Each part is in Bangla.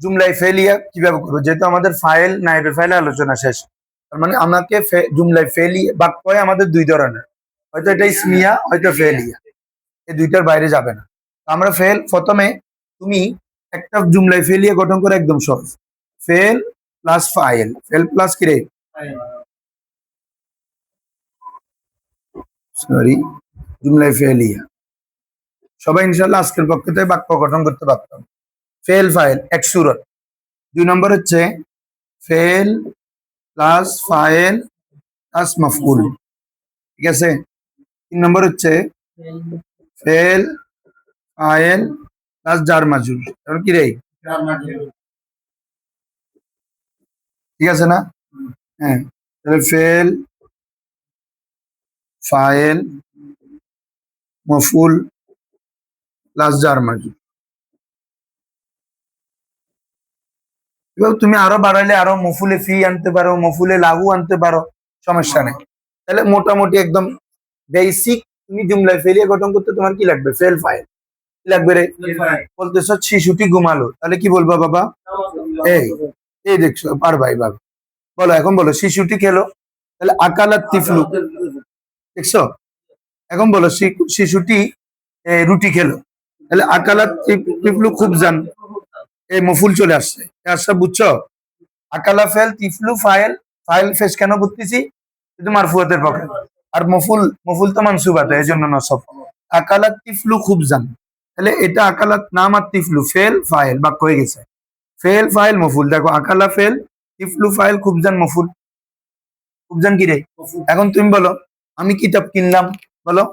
জুমলাই ফেলিয়া কীভাবে করব? যেহেতু আমাদের ফাইল নাইবে ফাইলে আলোচনা শেষ। তার মানে আমাকে জুমলাই ফেলিয়া বাক্য হয় আমাদের দুই ধরনের। হয়তো এটা ইসমিয়া হয়তো ফেলিয়া এই দুইটার বাইরে যাবে না। আমরা ফেল প্রথমে তুমি একটা জুমলাই ফেলিয়া গঠন করে একদম সহজ। ফেল প্লাস ফাইল ফেল প্লাস কি রে সরি জুমলাই ফেলিয়া সবাই ইনশাল্লাহ আজকের পক্ষ বাক্য গঠন করতে পারতাম। ফেল ফাইল এক সুরত দুই নম্বর হচ্ছে ফেল প্লাস ফাইল প্লাস মফউল ঠিক আছে? তিন নম্বর হচ্ছে ফেল ফাইল প্লাস জার মাজুর এবার কি রে? ঠিক আছে না? হ্যাঁ। তাহলে ফেল ফাইল মফুল প্লাস জার মাজুর এবার তুমি আরও বাড়াইলে আরও মফুলে ফি আনতে পারো মফুলে লাগু আনতে পারো সমস্যা নেই। তাহলে মোটামুটি একদম বেসিক তুমি জুমলায় ফেলিয়ে গঠন করতে তোমার কি লাগবে? ফেল ফাইল কি লাগবে রে? বলতেছ শিশুটি ঘুমালো। তাহলে কি বলবা বাবা? এই এই দেখছ পারবা এইভাবে। বলো এখন বলো শিশুটি খেলো। তাহলে আকালাত তিফলু। দেখছ? এখন বলো শিশুটি রুটি খেলো। তাহলে আকালাত তিফ- তিফলু খুব জান। এই মফুল চলে আসছে। এ আসছে বুঝছ? আকালা ফেল তিফলু ফাইল ফাইল ফেস কেন করতেছি? কিন্তু মারফুয়াতের পক্ষে। আর মফুল মফুল তো মানসুবাতে এই জন্য নসব আকালাত তিফলু খুব জান তাহলে এটা আকালাত নাম আর তিফলু ফেল ফাইল বাক্য হয়ে গেছে। ফেল ফাইল মফুল। দেখো আকালা ফেল তিফলু ফাইল খুব জান মফুল। খুব জান কি রে? এখন তুমি বলো আমি কিতাব কিনলাম বলো।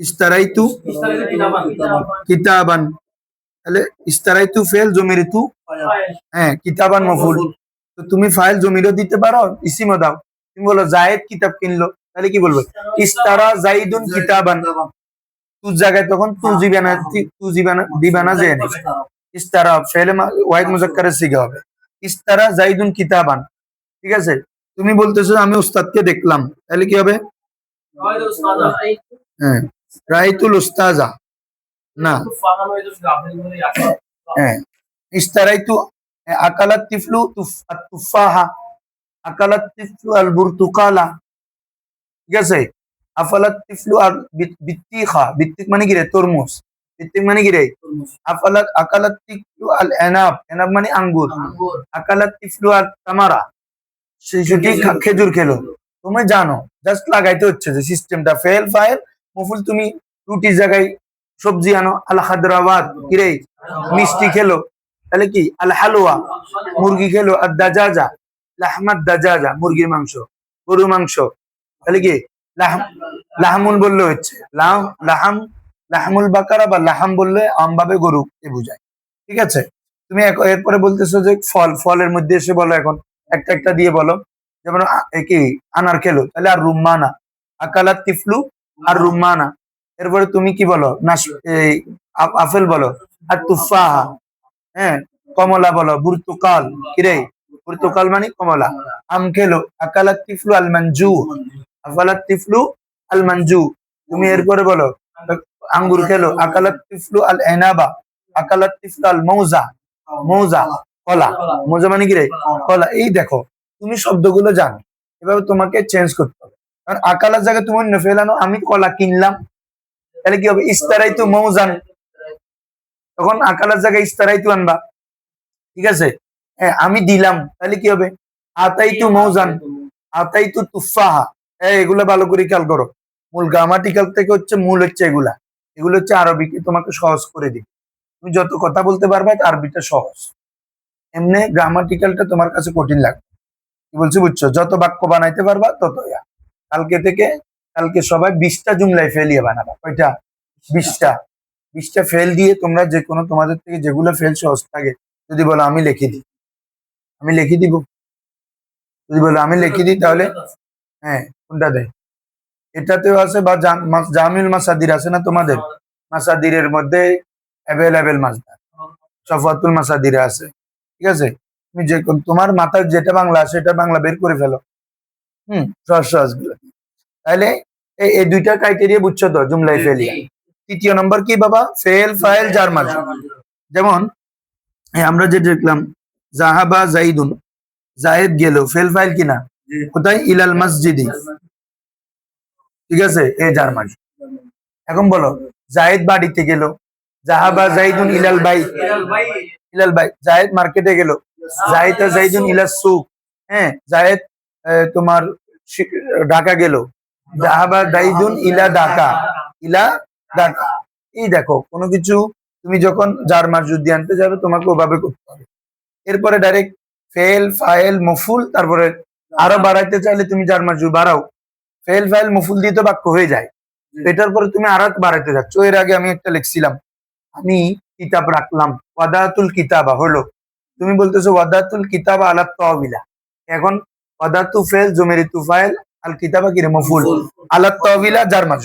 ইস্তারাইতু কিতাবান। তাহলে ইস্তারাইতু ফেল জমিরিতু হ্যাঁ কিতাবান মফুল। তো তুমি ফাইল জমিরও দিতে পারো ইসিমও দাও। তুমি বলো জায়েদ কিতাব কিনলো তাহলে কি বলব? ইস্তারা জাইদুন কিতাবান। তু জায়গায় তখন তু জিবানা তু জিবানা দিবানা জেন ইস্তারা ফেলে ওয়াহিদ মুজাক্কারের শিখা হবে। ইস্তারা জাইদুন কিতাবান। ঠিক আছে? তুমি বলতেছো আমি উস্তাদকে দেখলাম। তাহলে কি হবে? হ্যাঁ রাইতুল উস্তাজা না। হ্যাঁ ইস্তারাইতু আকালাত তিফলু তুফ- তুফাহা। আকালাত তিফলু আল বুরতুকালা। ঠিক আছে? আফালাত তিফলু আর বিত- বিত্তিখা। বিত্তিক মানে কি রে? তরমুজ। বিত্তিক মানে কি রে? আফালাত আকালাত তিফলু আল এনাব। এনাব মানে আঙ্গুর। আকালাত তিফলু আর তামারা। শিশুটি খেজুর খেলো। তুমি জানো জাস্ট লাগাইতে হচ্ছে যে সিস্টেমটা ফেল ফাইল মফুল তুমি রুটির জায়গায় সবজি আনো, আল হায়দ্রাবাদ কিরে মিষ্টি খেলো। তাহলে কি? আল হালুয়া, মুরগি খেলো, আর দাজাজা, লাহমাদ দাজাজা, মুরগির মাংস গরু মাংস। তাহলে কি? লাহম লাহমুল বললে হচ্ছে লাহাম, লাহমুল বাকারা বা লাহাম বললে আমভাবে গরু বোঝায়। ঠিক আছে? তুমি এরপরে বলতেছো যে ফল, ফলের মধ্যে এসে বলো এখন, একটা একটা দিয়ে বলো। যেমন কি? আনার খেলো, তাহলে আর রুম্মানা। আকালাত তিফলু আর রুম্মানা। এরপরে তুমি কি বলো? নাস, এই আ- আপেল বলো। আর তুফাহা হ্যাঁ কমলা বলো। বুর্তুকাল, কিরে? বুর্তুকাল মানে কমলা। আম খেলো। আকালাত তিফলু আল মঞ্জু আকালাত তিফলু আল মঞ্জু তুমি এরপরে বলো, আঙ্গুর খেলো। আকালাত তিফলু আল এনাবা। আকালাত তিফলু আল মৌজা। মৌজা, কলা। মৌজা মানে কি রে কলা। এই দেখো, তুমি শব্দগুলো জানো। এভাবে তোমাকে চেঞ্জ করতে হবে। কারণ আকালার জায়গায় তুমি অন্য ফেলানো, আমি কলা কিনলাম। তাহলে কি হবে? ইস্তারাই তু মৌজান। তখন আকালার জায়গায় ইস্তারাই তু আনবা। ঠিক আছে? হ্যাঁ, আমি দিলাম। তাহলে কি হবে? আতাই তু মৌজান। আতাই তু তুফাহা হ্যাঁ এগুলো ভালো করে খেয়াল করো। মূল গ্রামাটিক্যাল থেকে হচ্ছে মূল হচ্ছে এগুলা। এগুলো হচ্ছে আরবিকে তোমাকে সহজ করে দিবে। তুমি যত কথা বলতে পারবে আরবিটা সহজ। এমনি গ্রামাটিক্যালটা তোমার কাছে কঠিন লাগবে। কি বলছি বুঝছ? যত বাক্য বানাইতে পারবা তত কালকে থেকে কালকে সবাই বিশটা জুমলায় ফেলিয়ে বানাবা। কয়টা? বিশটা। বিশটা ফেল দিয়ে তোমরা যে কোনো তোমাদের থেকে যেগুলো ফেল সহজ থাকে, যদি বলো আমি লিখে দিই। আমি লিখে দিব? যদি বলো আমি লিখে দিই তাহলে? হ্যাঁ কোনটা দেয়? এটাতেও আছে বা জাম- জামিল মাসাদির আছে না তোমাদের? মাসাদিরের মধ্যে অ্যাভেলেবেল মাসদার। সফাতুল মাসাদিরে আছে। ঠিক আছে? তুমি যে তোমার মাথায় যেটা বাংলা আছে, সেটা বাংলা বের করে ফেলো। হুম সহজ সহজগুলো। তাহলে এই দুইটা ক্রাইটেরিয়া বুঝছ তো জুমলাই ফেলিয়া তৃতীয় নম্বর কি বাবা? ফেল ফাইল জার মাঝে। যেমন আমরা যে দেখলাম জাহাবা জাইদুন জায়েদ গেল ফেল ফাইল কিনা? কোথায়? ইলাল মসজিদি। ঠিক আছে? এ জার্মানি এখন বলো জায়েদ বাড়িতে গেল জাহাবা জাইদুন ইলাল বাই। ইলাল বাই। জায়েদ মার্কেটে গেল। জায়েদ জাইদুন ইলাল সুক হ্যাঁ আহ, তোমার ঢাকা গেল। জাহাবা জাইদুন ইলা ঢাকা ইলা ঢাকা এই দেখো, কোনো কিছু তুমি যখন যার মাস যুদ্ধ আনতে যাবে, তোমাকে ওভাবে করতে হবে। এরপরে ডাইরেক্ট ফেল ফাইল মফুল, তারপরে আরও বাড়াইতে চাইলে তুমি যার মাস বাড়াও। ফেল ফাইল মফুল দিয়ে তো বাক্য হয়ে যায়। এটার পরে তুমি আর বাড়াইতে যাচ্ছ। এর আগে আমি একটা লিখছিলাম, আমি কিতাব রাখলাম, ওয়াদাতুল কিতাবা হলো, তুমি বলতেছো, ওয়াদাতুল কিতাবা আলা তাওবিলা এখন, ওয়াদাতু ফেল জুমেরি তুফাইল আল কিতাবা কিরে মফুল আলা তাওবিলা যার মাস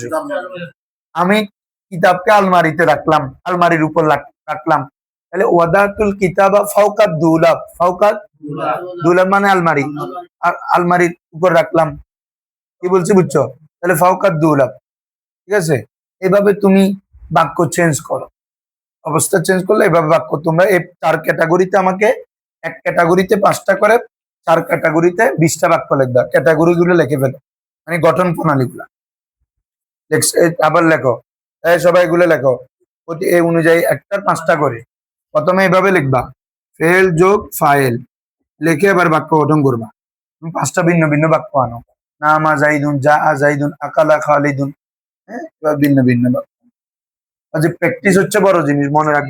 আমি কিতাবকে আলমারিতে রাখলাম আলমারির উপর রাখলাম। তাহলে ওয়াদাতুল কিতাবা ফাওকাত দুলাব। ফাওকাত দুলাব। মানে আলমারি। আর আলমারির উপর রাখলাম। কি বলছি বুঝছ? তাহলে ফাওকাত দুলাব। ঠিক আছে? এভাবে তুমি বাক্য চেঞ্জ করো। অবস্থা চেঞ্জ করলে এভাবে বাক্য। তোমরা এই চার ক্যাটাগরিতে আমাকে এক ক্যাটাগরিতে পাঁচটা করে চার ক্যাটাগরিতে বিশটা বাক্য লিখবা। ক্যাটাগরি গুলো লিখে ফেলো। মানে গঠন প্রণালী গুলা আবার লেখো। সবাই এগুলো লেখো। প্রতি এই অনুযায়ী একটা পাঁচটা করে। প্রথমে এভাবে লিখবা। ফেল যোগ ফাইল। লিখে আবার বাক্য গঠন করবা। তুমি পাঁচটা ভিন্ন ভিন্ন বাক্য আনো। নামা জাইদুন যা জাইদুন, আকালা খালিদুন। হ্যাঁ? ভিন্ন ভিন্ন বাক্য। যে প্র্যাকটিস হচ্ছে বড় জিনিস। মনে রাখবে।